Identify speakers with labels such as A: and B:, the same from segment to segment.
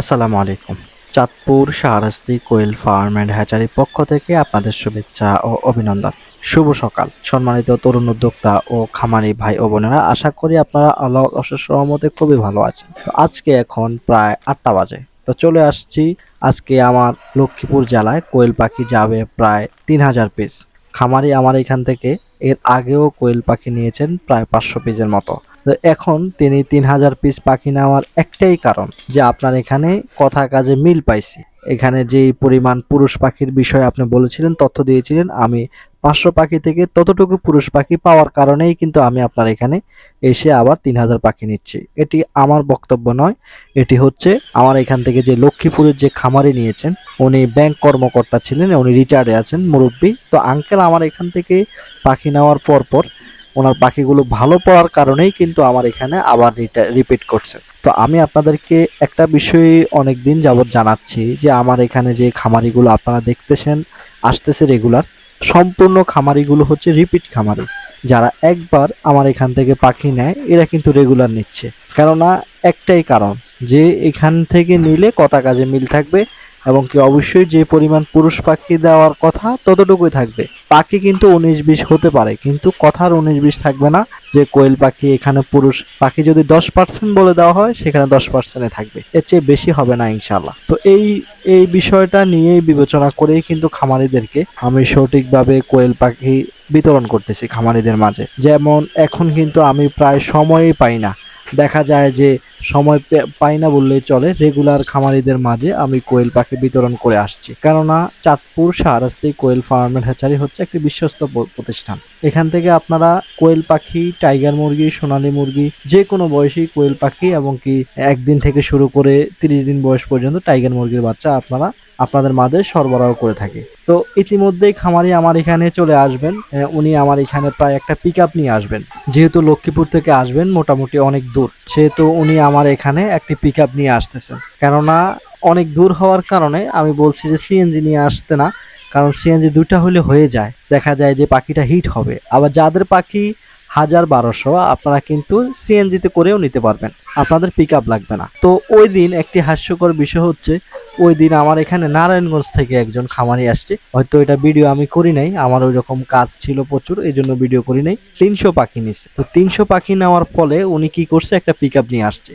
A: আসসালামু আলাইকুম। Chandpur Shahrasti quail farm and হ্যাচারির পক্ষ থেকে আপনাদের শুভেচ্ছা ও অভিনন্দন। শুভ সকাল। সম্মানিত তরুণ উদ্যোক্তা ও খামারি ভাই ও বোনেরা, আশা করি আপনারা আল্লাহ অশেষ সহমতে খুবই ভালো আছেন। আজকে এখন প্রায় আটটা বাজে। তো চলে আসছি আজকে আমার লক্ষ্মীপুর জেলায়। কোয়েল পাখি যাবে প্রায় তিন হাজার পিস খামারি আমার এখান থেকে এর আগেও কোয়েল পাখি নিয়েছেন প্রায় পাঁচশো পিসের মতো। তো এখন তিনি তিন হাজার পিস পাখি নেওয়ার একটাই কারণ যে আপনার এখানে কথা কাজে মিল পাইছি। এখানে যে পরিমাণ পুরুষ পাখির বিষয়ে আপনি বলেছিলেন, তথ্য দিয়েছিলেন, আমি পাঁচশো পাখি থেকে ততটুকু পুরুষ পাখি পাওয়ার কারণেই কিন্তু আমি আপনার এখানে এসে আবার তিন হাজার পাখি নিচ্ছি। এটি আমার বক্তব্য নয়, এটি হচ্ছে আমার এখান থেকে যে লক্ষ্মীপুরের যে খামারি নিয়েছেন, উনি ব্যাংক কর্মকর্তা ছিলেন, উনি রিটায়ার্ডে আছেন, মুরব্বী। তো আঙ্কেল আমার এখান থেকে পাখি নেওয়ার পর পর ওনার পাখিগুলো ভালো পড়ার কারণেই কিন্তু আমার এখানে আবার রিপিট করছে। তো আমি আপনাদেরকে একটা বিষয় অনেক দিন যাবৎ জানাচ্ছি যে আমার এখানে যে খামারিগুলো আপনারা দেখতেছেন, আসতেছে রেগুলার সম্পূর্ণ খামারিগুলো হচ্ছে রিপিট খামারি। যারা একবার আমার এখান থেকে পাখি নেয়, এরা কিন্তু রেগুলার নিচ্ছে। কেননা একটাই কারণ, যে এখান থেকে নিলে কথা কাজে মিল থাকবে এবং কি অবশ্যই যে পরিমাণ পুরুষ পাখি দেওয়ার কথা ততটুকুই থাকবে। পাখি কিন্তু উনিশ বিশ হতে পারে, কিন্তু কথার উনিশ বিশ থাকবে না যে কোয়েল পাখি, এখানে পুরুষ পাখি যদি দশ পার্সেন্ট বলে দেওয়া হয়, সেখানে দশ পার্সেন্টে থাকবে। এর চেয়ে বেশি হবে না ইনশাল্লাহ তো এই এই বিষয়টা নিয়েই বিবেচনা করেই কিন্তু খামারিদেরকে আমি সঠিকভাবে কোয়েল পাখি বিতরণ করতেছি খামারিদের মাঝে। যেমন এখন কিন্তু আমি প্রায় সময়ই পাই না। দেখা যায় যে সময় পাই না বললেই চলে। রেগুলার খামারিদের মাঝে আমি কোয়েল পাখি বিতরণ করে আসছি। কেননা চাঁদপুর শাহরাস্তি কোয়েল ফার্মের হ্যাচারি হচ্ছে একটি বিশ্বস্ত প্রতিষ্ঠান। এখান থেকে আপনারা কোয়েল পাখি, টাইগার মুরগি, সোনালী মুরগি যে কোনো বয়সী কোয়েল পাখি এবং কি একদিন থেকে শুরু করে তিরিশ দিন বয়স পর্যন্ত টাইগার মুরগির বাচ্চা আপনারা, আপনাদের মাঝে সরবরাহ করে থাকি। তো ইতিমধ্যেই খামারি আমার এখানে চলে আসবেন। উনি আমার এখানে প্রায় একটা পিক নিয়ে আসবেন। যেহেতু লক্ষ্মীপুর থেকে আসবেন, মোটামুটি অনেক দূর। সেহেতু উনি আমার এখানে একটি পিক নিয়ে আসতেছে। কেননা অনেক দূর হওয়ার কারণে আমি বলছি যে সিএনজি নিয়ে আসতে না, কারণ সিএনজি দুইটা হলে হয়ে যায়। দেখা যায় যে পাখিটা হিট হবে। আবার যাদের পাখি হাজার বারোশো, আপনারা কিন্তু সিএনজিতে করেও নিতে পারবেন। আপনাদের পিক লাগবে না। তো ওই দিন একটি হাস্যকর বিষয় হচ্ছে ওই দিন আমার এখানে নারায়ণগঞ্জ থেকে একজন খামারি আসছে। হয়তো এটা ভিডিও আমি করি নাই, আমার ওই রকম কাজ ছিল প্রচুর এই জন্য ভিডিও করি নাই। তিনশো পাখি নিচ্ছে তো তিনশো পাখি নেওয়ার ফলে উনি কি করছে, একটা পিক নিয়ে আসছে।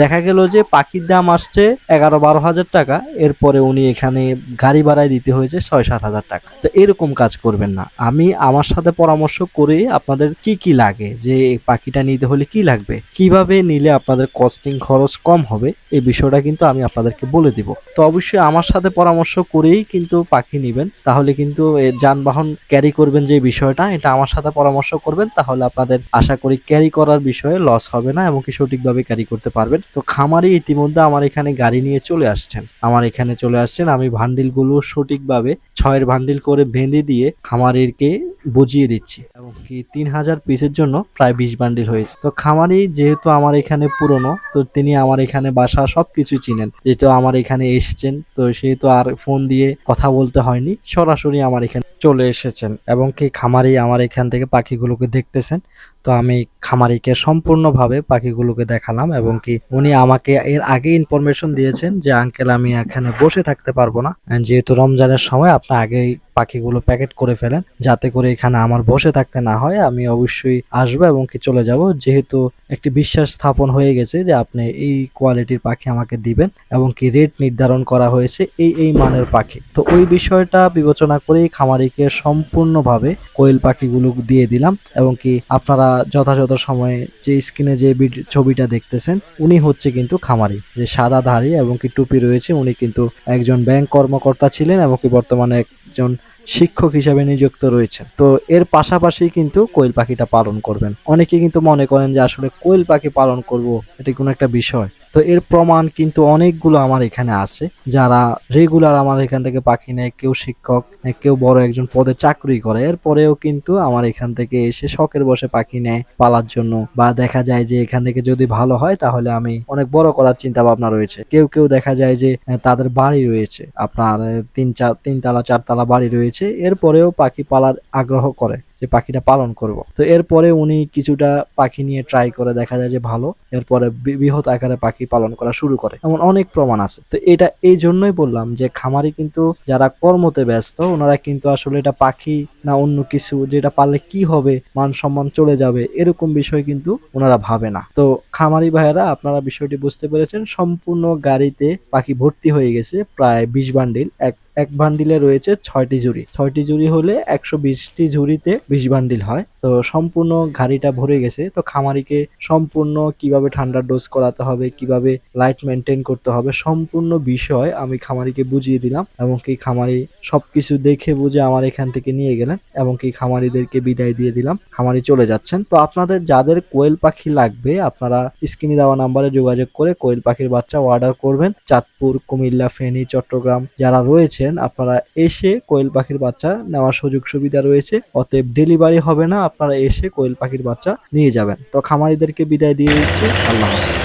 A: দেখা গেল যে পাখির দাম আসছে এগারো বারো হাজার টাকা, এরপরে উনি এখানে গাড়ি ভাড়ায় দিতে হয়েছে ছয় সাত হাজার টাকা। তো এরকম কাজ করবেন না। আমি আমার সাথে পরামর্শ করে আপনাদের কি কি লাগে, যে পাখিটা নিতে হলে কি লাগবে, কীভাবে নিলে আপনাদের কস্টিং খরচ কম হবে, এই বিষয়টা কিন্তু আমি আপনাদেরকে বলে দিব। তো অবশ্যই আমার সাথে পরামর্শ করেই কিন্তু পাখি নেবেন, তাহলে কিন্তু যানবাহন ক্যারি করবেন যে বিষয়টা, এটা আমার সাথে পরামর্শ করবেন, তাহলে আপনাদের আশা করি ক্যারি করার বিষয়ে লস হবে না এবং কি সঠিকভাবে ক্যারি করতে পারবেন। তো খামারি ইতিমধ্যে আমার এখানে গাড়ি নিয়ে চলে আসছেন। আমার এখানে চলে আসছেন, আমি ভান্ডিলগুলো সঠিকভাবে ছয়ের ভান্ডিল করে বেঁধে দিয়ে খামারিরকে বুঝিয়ে দিচ্ছি। এবং কি তিন হাজার পিসের জন্য প্রায় বিশ বান্ডিল হয়েছে। তো খামারি যেহেতু আমার এখানে পুরনো, তো তিনি আমার এখানে বাসা সব কিছু চিনেন। যেহেতু আমার এখানে এসেছেন, তো সেহেতু আর ফোন দিয়ে কথা বলতে হয়নি, সরাসরি আমার এখানে চলে এসেছেন। এবং কি খামারি আমার এখান থেকে পাখিগুলোকে দেখতেছেন। তো আমি খামারিকে সম্পূর্ণভাবে পাখিগুলোকে দেখালাম এবং কি উনি আমাকে এর আগে ইনফরমেশন দিয়েছেন যে, আঙ্কেল, আমি এখানে বসে থাকতে পারব না। যেহেতু রমজানের সময় আপনি আগেই পাখিগুলো প্যাকেট করে ফেলেন, যাতে করে এখানে আমার বসে থাকতে না হয়, আমি অবশ্যই আসব এবং কি চলে যাব। যেহেতু একটি বিশ্বাস স্থাপন হয়ে গেছে যে, আপনি এই কোয়ালিটির পাখি আমাকে দিবেন এবং কি রেট নির্ধারণ করা হয়েছে এই এই মানের পাখি। তো ওই বিষয়টা বিবেচনা করেই খামারিকে সম্পূর্ণভাবে কোয়েল পাখিগুলো দিয়ে দিলাম এবং কি আপনারা যথাযথ সময়ে যে স্ক্রিনে যে ছবিটা দেখতেছেন, উনি হচ্ছে কিন্তু খামারি। যে সাদা ধারী এবং কি টুপি রয়েছে, উনি কিন্তু একজন ব্যাংক কর্মকর্তা ছিলেন এবং কি বর্তমানে একজন শিক্ষক হিসাবে নিযুক্ত রয়েছেন। তো এর পাশাপাশি কিন্তু কোয়েল পাখিটা পালন করবেন। অনেকে কিন্তু মনে করেন যে আসলে কোয়েল পাখি পালন করব, এটি কোনো একটা বিষয়। তো এর প্রমাণ কিন্তু অনেকগুলো আমার এখানে আছে। যারা রেগুলার আমার এখান থেকে পাখি নেয়, কেউ শিক্ষক, কেউ বড় একজন পদে চাকরি করে। এরপরেও কিন্তু আমার এখান থেকে এসে শখের বসে পাখি নেয় পালার জন্য। বা দেখা যায় যে এখান থেকে যদি ভালো হয়, তাহলে আমি অনেক বড় করার চিন্তা ভাবনা রয়েছে। কেউ কেউ দেখা যায় যে তাদের বাড়ি রয়েছে। আপনার তিন চার তিনতলা, চারতলা বাড়ি রয়েছে। রয়েছে এরপরেও পাখি পালার আগ্রহ করে যে পাখিটা পালন করব। তো এরপরে উনি কিছুটা পাখি নিয়ে ট্রাই করে দেখা যায় যে ভালো, এরপরে বৃহৎ আকারে পাখি পালন করা শুরু করে। এমন অনেক প্রমাণ আছে। তো এটা এই জন্যই বললাম যে খামারি কিন্তু যারা কর্মতে ব্যস্ত, ওনারা কিন্তু আসলে এটা পাখি না অন্য কিছু যেটা পারলে কি হবে, মান সম্মান চলে যাবে, এরকম বিষয় কিন্তু ওনারা ভাবে না। তো খামারি ভাইয়েরা, আপনারা বিষয়টি বুঝতে পেরেছেন, সম্পূর্ণ গাড়িতে পাখি ভর্তি হয়ে গেছে প্রায় বিশ বান্ডিল এক এক বান্ডিলে রয়েছে ছয়টি ঝুড়ি ছয়টি ঝুড়ি হলে একশো বিশটি ঝুড়িতে বিশ বান্ডিল হয়। তো সম্পূর্ণ ঘাড়িটা ভরে গেছে। তো খামারিকে সম্পূর্ণ কীভাবে ঠান্ডা ডোজ করাতে হবে, কীভাবে লাইট মেনটেন করতে হবে, সম্পূর্ণ বিষয় আমি খামারিকে বুঝিয়ে দিলাম এবং কি খামারি সবকিছু দেখে বুঝে আমার এখান থেকে নিয়ে গেলেন এবং কি খামারিদেরকে বিদায় দিয়ে দিলাম। খামারি চলে যাচ্ছেন। তো আপনাদের যাদের কোয়েল পাখি লাগবে, আপনারা স্ক্রিনে দেওয়া নাম্বারে যোগাযোগ করে কোয়েল পাখির বাচ্চা অর্ডার করবেন। চাঁদপুর, কুমিল্লা, ফেনী, চট্টগ্রাম যারা রয়েছেন, আপনারা এসে কোয়েল পাখির বাচ্চা নেওয়ার সুযোগ সুবিধা রয়েছে। অতএব ডেলিভারি হবে না। আপনারা এসে কোয়েল পাখির বাচ্চা নিয়ে যাবেন। তো খামারিদেরকে বিদায় দিয়ে দিচ্ছি। আল্লাহ হাফেজ।